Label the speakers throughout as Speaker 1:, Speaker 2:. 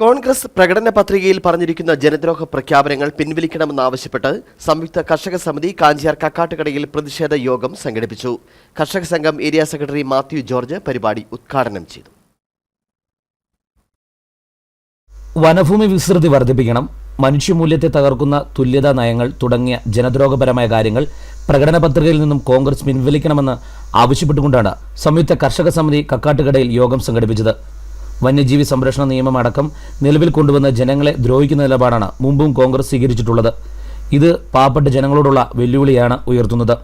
Speaker 1: കോൺഗ്രസ് പ്രകടന പത്രികയിൽ പറഞ്ഞിരിക്കുന്ന ജനദ്രോഹ പ്രഖ്യാപനങ്ങൾ പിൻവലിക്കണമെന്നാവശ്യപ്പെട്ട് സംയുക്ത കർഷക സമിതി കാഞ്ചിയാർ കക്കാട്ടുകടയിൽ പ്രതിഷേധ യോഗം സംഘടിപ്പിച്ചു. കർഷക സംഘം ഏരിയ സെക്രട്ടറി മാത്യു ജോർജ് പരിപാടി ഉദ്ഘാടനം ചെയ്തു.
Speaker 2: വനഭൂമി വിസ്തൃതി വർദ്ധിപ്പിക്കണം മനുഷ്യമൂല്യത്തെ തകർക്കുന്ന തുല്യതാ നയങ്ങൾ തുടങ്ങിയ ജനദ്രോഹപരമായ കാര്യങ്ങൾ പ്രകടന പത്രികയിൽ നിന്നും കോൺഗ്രസ് പിൻവലിക്കണമെന്ന് ആവശ്യപ്പെട്ടുകൊണ്ടാണ് സംയുക്ത കർഷക സമിതി കക്കാട്ടുകടയിൽ യോഗം സംഘടിപ്പിച്ചത്. വന്യജീവി സംരക്ഷണ നിയമം അടക്കം നിലവിൽ കൊണ്ടുവന്ന ജനങ്ങളെ ദ്രോഹിക്കുന്ന നിലപാടാണ് മുമ്പും കോൺഗ്രസ് സ്വീകരിച്ചിട്ടുള്ളത്. ഇത് പാവപ്പെട്ട ജനങ്ങളോടുള്ള വെല്ലുവിളിയാണ് ഉയർത്തുന്നത്.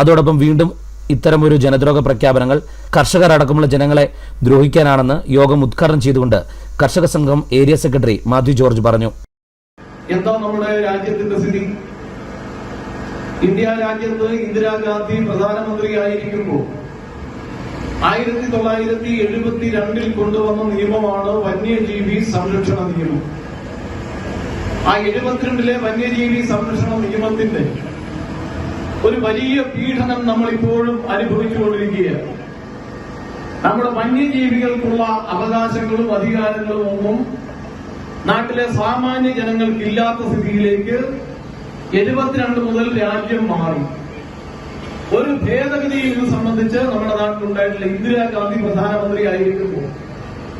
Speaker 2: അതോടൊപ്പം വീണ്ടും ഇത്തരമൊരു ജനദ്രോഹ പ്രഖ്യാപനങ്ങൾ കർഷകർ അടക്കമുള്ള ജനങ്ങളെ ദ്രോഹിക്കാനാണെന്ന് യോഗം ഉദ്ഘാടനം ചെയ്തുകൊണ്ട് കർഷക സംഘം ഏരിയ സെക്രട്ടറി മാത്യു ജോർജ് പറഞ്ഞു.
Speaker 3: എന്താ നമ്മുടെ രാജ്യത്തിന്റെ സ്ഥിതി? ഇന്ത്യ രാജ്യത്ത് ഇന്ദിരാഗാന്ധി പ്രധാനമന്ത്രിയായിരിക്കുമ്പോൾ ആയിരത്തി തൊള്ളായിരത്തി എഴുപത്തി രണ്ടിൽ കൊണ്ടുവന്ന നിയമമാണ് വന്യജീവി സംരക്ഷണ നിയമം. ആ എഴുപത്തിരണ്ടിലെ വന്യജീവി സംരക്ഷണ നിയമത്തിന്റെ ഒരു വലിയ പീഡനം നമ്മൾ ഇപ്പോഴും അനുഭവിച്ചുകൊണ്ടിരിക്കുകയാണ്. നമ്മുടെ വന്യജീവികൾക്കുള്ള അവകാശങ്ങളും അധികാരങ്ങളും ഒന്നും നാട്ടിലെ സാമാന്യ ജനങ്ങൾക്കില്ലാത്ത സ്ഥിതിയിലേക്ക് എഴുപത്തിരണ്ട് മുതൽ രാജ്യം മാറി. ഒരു ഭേദഗതി ഇത് സംബന്ധിച്ച് നമ്മുടെ നാട്ടിലുണ്ടായിട്ടില്ല ഇന്ദിരാഗാന്ധി പ്രധാനമന്ത്രി ആയിരിക്കുമ്പോൾ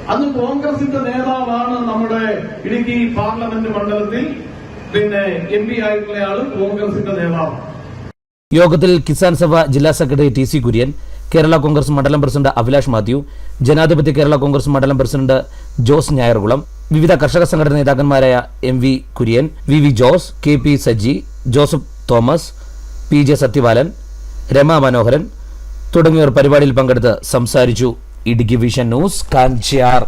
Speaker 3: അന്ന് കോൺഗ്രസിന്റെ നേതാവാണ് നമ്മുടെ ഇടുക്കി പാർലമെന്റ് മണ്ഡലത്തിൽ പിന്നെ എം പി ആയിട്ടുള്ള ആൾ കോൺഗ്രസിന്റെ നേതാവ്.
Speaker 2: യോഗത്തിൽ കിസാൻ സഭ ജില്ലാ secretary T C Kurian Kerala Congress മണ്ഡലം പ്രസിഡന്റ് അഭിലാഷ് മാത്യു ജനാധിപത്യ കേരള കോൺഗ്രസ് മണ്ഡലം പ്രസിഡന്റ് ജോസ് ഞായർകുളം വിവിധ കർഷക സംഘടന നേതാക്കന്മാരായ M V Kurian V V Jose K P Saji Joseph Thomas P J Sathyapalan Rema Manoharan തുടങ്ങിയവർ പരിപാടിയിൽ പങ്കെടുത്ത് സംസാരിച്ചു. Idukki vision news Kanchiyar.